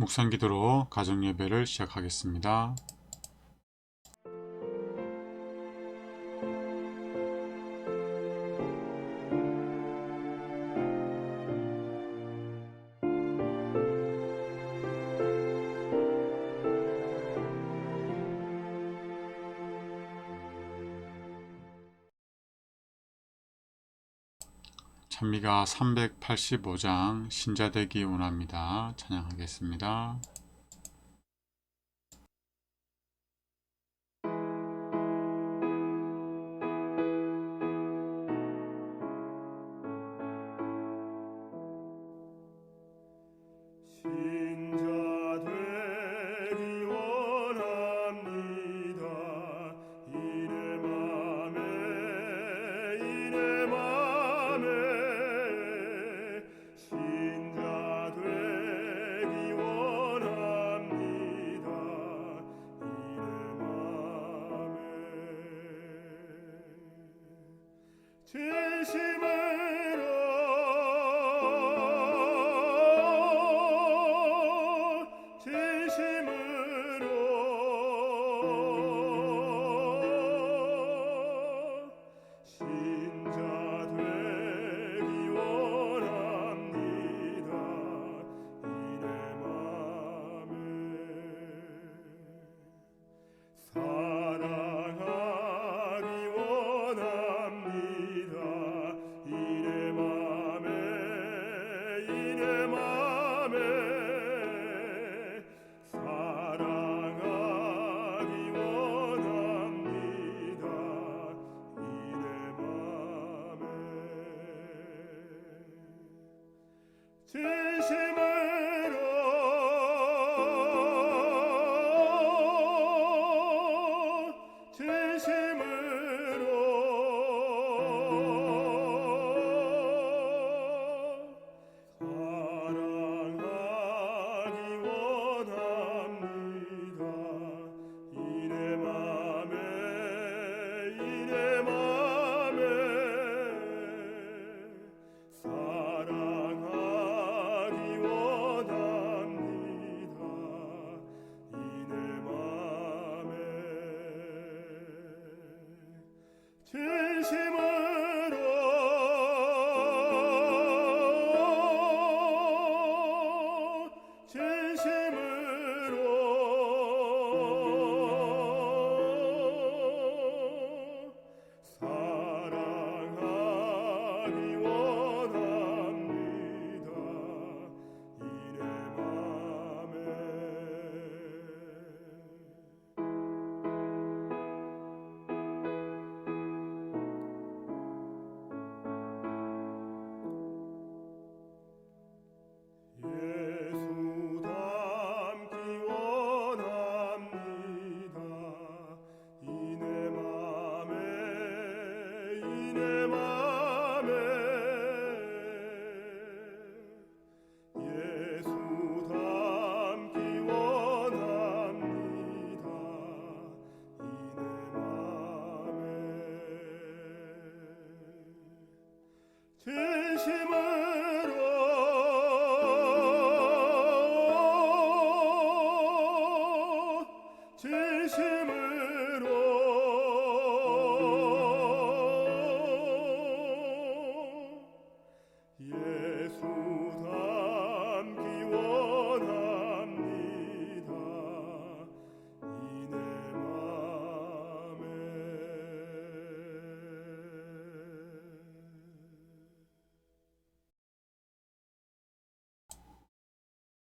묵상 기도로 가정 예배를 시작하겠습니다. 찬미가 385장 신자되기 원합니다. 찬양하겠습니다.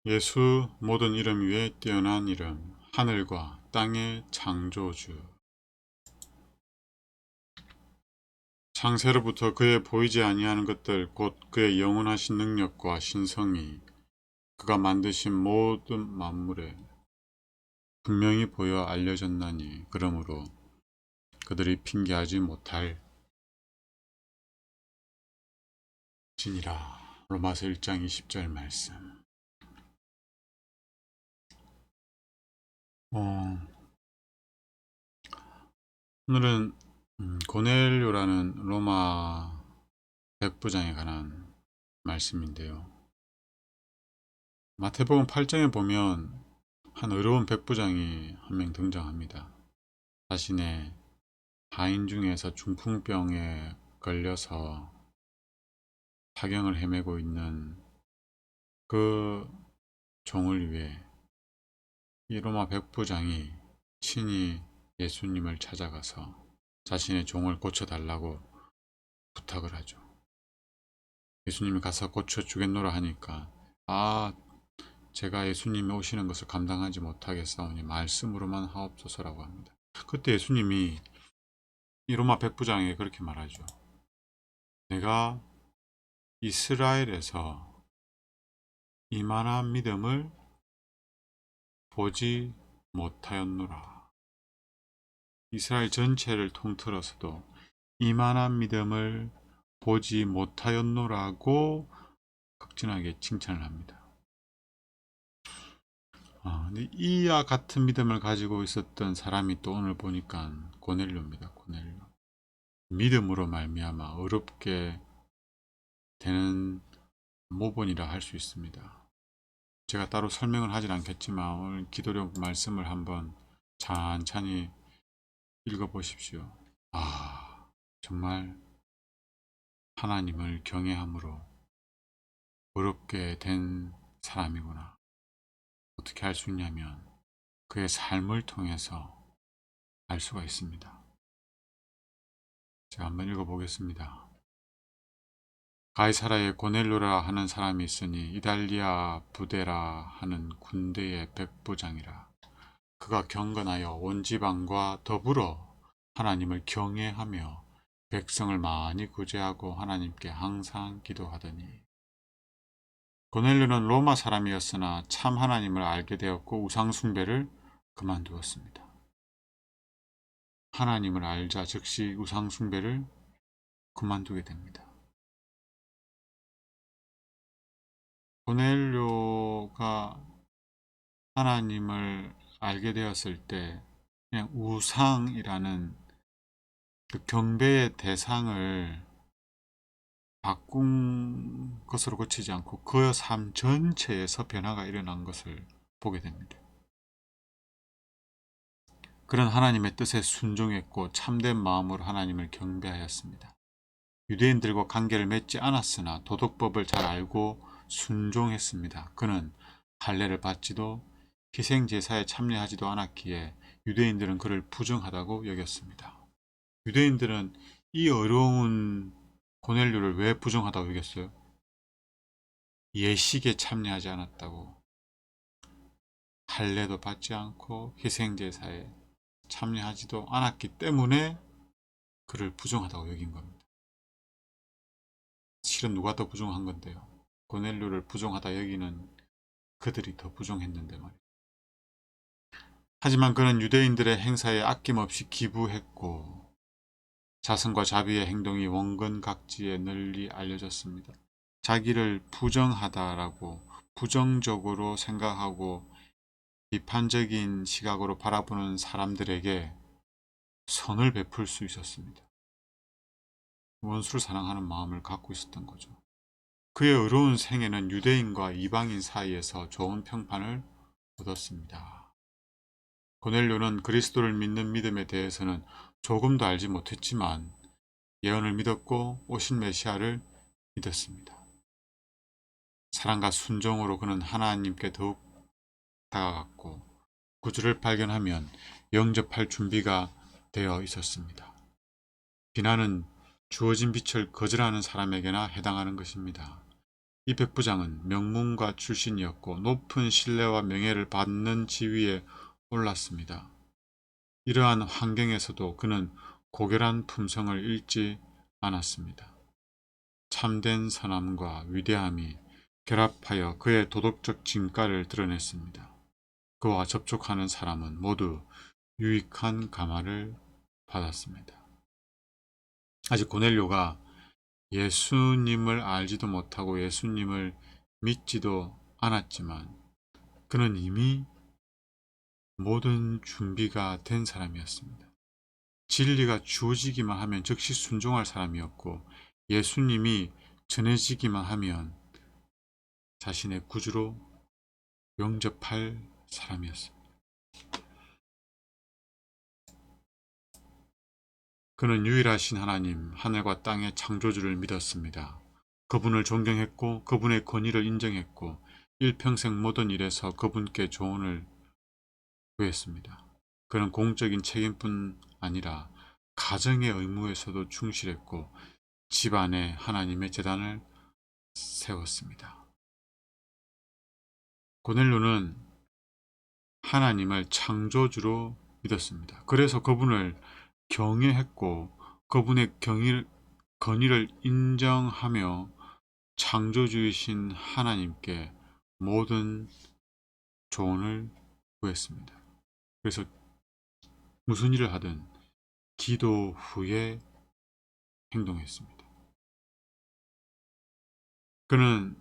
예수 모든 이름 위에 뛰어난 이름 하늘과 땅의 창조주. 창세로부터 그의 보이지 아니하는 것들 곧 그의 영원하신 능력과 신성이 그가 만드신 모든 만물에 분명히 보여 알려졌나니 그러므로 그들이 핑계하지 못할 지니라. 로마서 1장 20절 말씀 어, 오늘은 음, 고넬료라는 로마 백부장에 관한 말씀인데요. 마태복음 8장에 보면 한 어려운 백부장이 한 명 등장합니다. 자신의 하인 중에서 중풍병에 걸려서 사경을 헤매고 있는 그 종을 위해 이 로마 백부장이 친히 예수님을 찾아가서 자신의 종을 고쳐달라고 부탁을 하죠. 예수님이 가서 고쳐주겠노라 하니까 아 제가 예수님이 오시는 것을 감당하지 못하겠사오니 말씀으로만 하옵소서라고 합니다. 그때 예수님이 이 로마 백부장에게 그렇게 말하죠. 내가 이스라엘에서 이만한 믿음을 보지 못하였노라. 이스라엘 전체를 통틀어서도 이만한 믿음을 보지 못하였노라고 극진하게 칭찬을 합니다. 아, 이와 같은 믿음을 가지고 있었던 사람이 또 오늘 보니까 고넬료입니다. 고넬료. 믿음으로 말미암아 어렵게 되는 모본이라 할 수 있습니다. 제가 따로 설명을 하진 않겠지만 오늘 기도력 말씀을 한번 찬찬히 읽어보십시오. 아, 정말 하나님을 경외함으로 어렵게 된 사람이구나. 어떻게 할수 있냐면 그의 삶을 통해서 알 수가 있습니다. 제가 한번 읽어보겠습니다. 가이사라에 고넬로라 하는 사람이 있으니 이달리아 부대라 하는 군대의 백부장이라. 그가 경건하여 온 지방과 더불어 하나님을 경외하며 백성을 많이 구제하고 하나님께 항상 기도하더니 고넬료는 로마 사람이었으나 참 하나님을 알게 되었고 우상 숭배를 그만두었습니다. 하나님을 알자 즉시 우상 숭배를 그만두게 됩니다. 고넬료가 하나님을 알게 되었을 때 그냥 우상이라는 그 경배의 대상을 바꾼 것으로 그치지 않고 그 삶 전체에서 변화가 일어난 것을 보게 됩니다. 그런 하나님의 뜻에 순종했고 참된 마음으로 하나님을 경배하였습니다. 유대인들과 관계를 맺지 않았으나 도덕법을 잘 알고 순종했습니다. 그는 할례를 받지도 희생 제사에 참여하지도 않았기에 유대인들은 그를 부정하다고 여겼습니다. 유대인들은 이 어려운 고넬료를 왜 부정하다고 여겼어요? 예식에 참여하지 않았다고 할례도 받지 않고 희생 제사에 참여하지도 않았기 때문에 그를 부정하다고 여긴 겁니다. 실은 누가 더 부정한 건데요? 고넬료를 부정하다 여기는 그들이 더 부정했는데 말이에요. 하지만 그는 유대인들의 행사에 아낌없이 기부했고 자선과 자비의 행동이 원근 각지에 널리 알려졌습니다. 자기를 부정하다라고 부정적으로 생각하고 비판적인 시각으로 바라보는 사람들에게 선을 베풀 수 있었습니다. 원수를 사랑하는 마음을 갖고 있었던 거죠. 그의 어려운 생애는 유대인과 이방인 사이에서 좋은 평판을 얻었습니다. 고넬료는 그리스도를 믿는 믿음에 대해서는 조금도 알지 못했지만 예언을 믿었고 오신 메시아를 믿었습니다. 사랑과 순종으로 그는 하나님께 더욱 다가갔고 구주를 발견하면 영접할 준비가 되어 있었습니다. 비난은 주어진 빛을 거절하는 사람에게나 해당하는 것입니다. 이 백부장은 명문가 출신이었고 높은 신뢰와 명예를 받는 지위에 올랐습니다. 이러한 환경에서도 그는 고결한 품성을 잃지 않았습니다. 참된 선함과 위대함이 결합하여 그의 도덕적 진가를 드러냈습니다. 그와 접촉하는 사람은 모두 유익한 감화를 받았습니다. 아직 고넬료가 예수님을 알지도 못하고 예수님을 믿지도 않았지만 그는 이미 모든 준비가 된 사람이었습니다. 진리가 주어지기만 하면 즉시 순종할 사람이었고 예수님이 전해지기만 하면 자신의 구주로 영접할 사람이었습니다. 그는 유일하신 하나님, 하늘과 땅의 창조주를 믿었습니다. 그분을 존경했고 그분의 권위를 인정했고 일평생 모든 일에서 그분께 조언을 구했습니다. 그는 공적인 책임뿐 아니라 가정의 의무에서도 충실했고 집안에 하나님의 재단을 세웠습니다. 고넬료는 하나님을 창조주로 믿었습니다. 그래서 그분을 경외했고 그분의 경일, 권위를 인정하며 창조주이신 하나님께 모든 조언을 구했습니다. 그래서 무슨 일을 하든 기도 후에 행동했습니다. 그는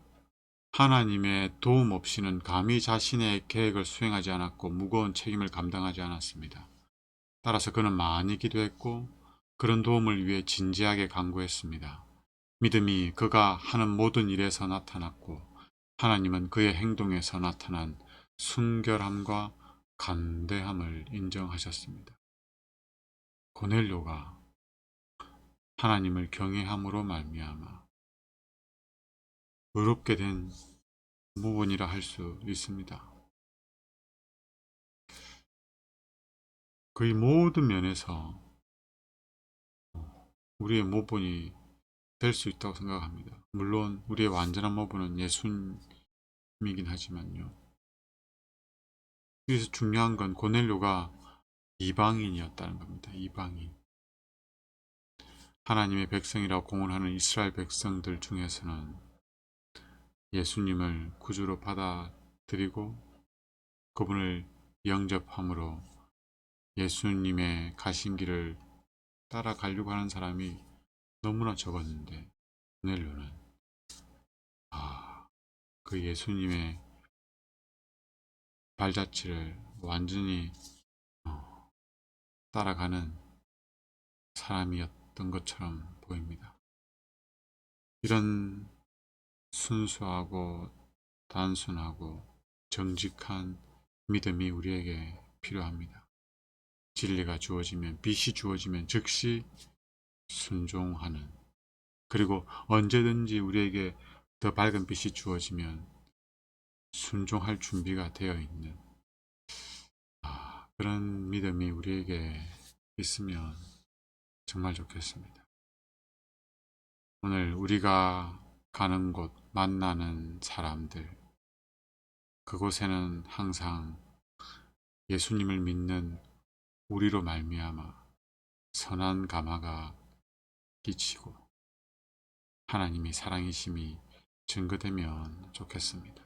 하나님의 도움 없이는 감히 자신의 계획을 수행하지 않았고 무거운 책임을 감당하지 않았습니다. 따라서 그는 많이 기도했고 그런 도움을 위해 진지하게 간구했습니다. 믿음이 그가 하는 모든 일에서 나타났고 하나님은 그의 행동에서 나타난 순결함과 간대함을 인정하셨습니다. 고넬료가 하나님을 경외함으로 말미암아 의롭게 된 부분이라 할 수 있습니다. 그의 모든 면에서 우리의 모본이 될 수 있다고 생각합니다. 물론 우리의 완전한 모본은 예수님이긴 하지만요. 여기서 중요한 건 고넬료가 이방인이었다는 겁니다. 이방인. 하나님의 백성이라고 공언하는 이스라엘 백성들 중에서는 예수님을 구주로 받아들이고 그분을 영접함으로 예수님의 가신 길을 따라가려고 하는 사람이 너무나 적었는데 오늘로는 아, 그 예수님의 발자취를 완전히 어, 따라가는 사람이었던 것처럼 보입니다. 이런 순수하고 단순하고 정직한 믿음이 우리에게 필요합니다. 진리가 주어지면 빛이 주어지면 즉시 순종하는. 그리고 언제든지 우리에게 더 밝은 빛이 주어지면 순종할 준비가 되어 있는. 아, 그런 믿음이 우리에게 있으면 정말 좋겠습니다. 오늘 우리가 가는 곳, 만나는 사람들, 그곳에는 항상 예수님을 믿는 우리로 말미암아 선한 감화가 끼치고 하나님이 사랑이심이 증거되면 좋겠습니다.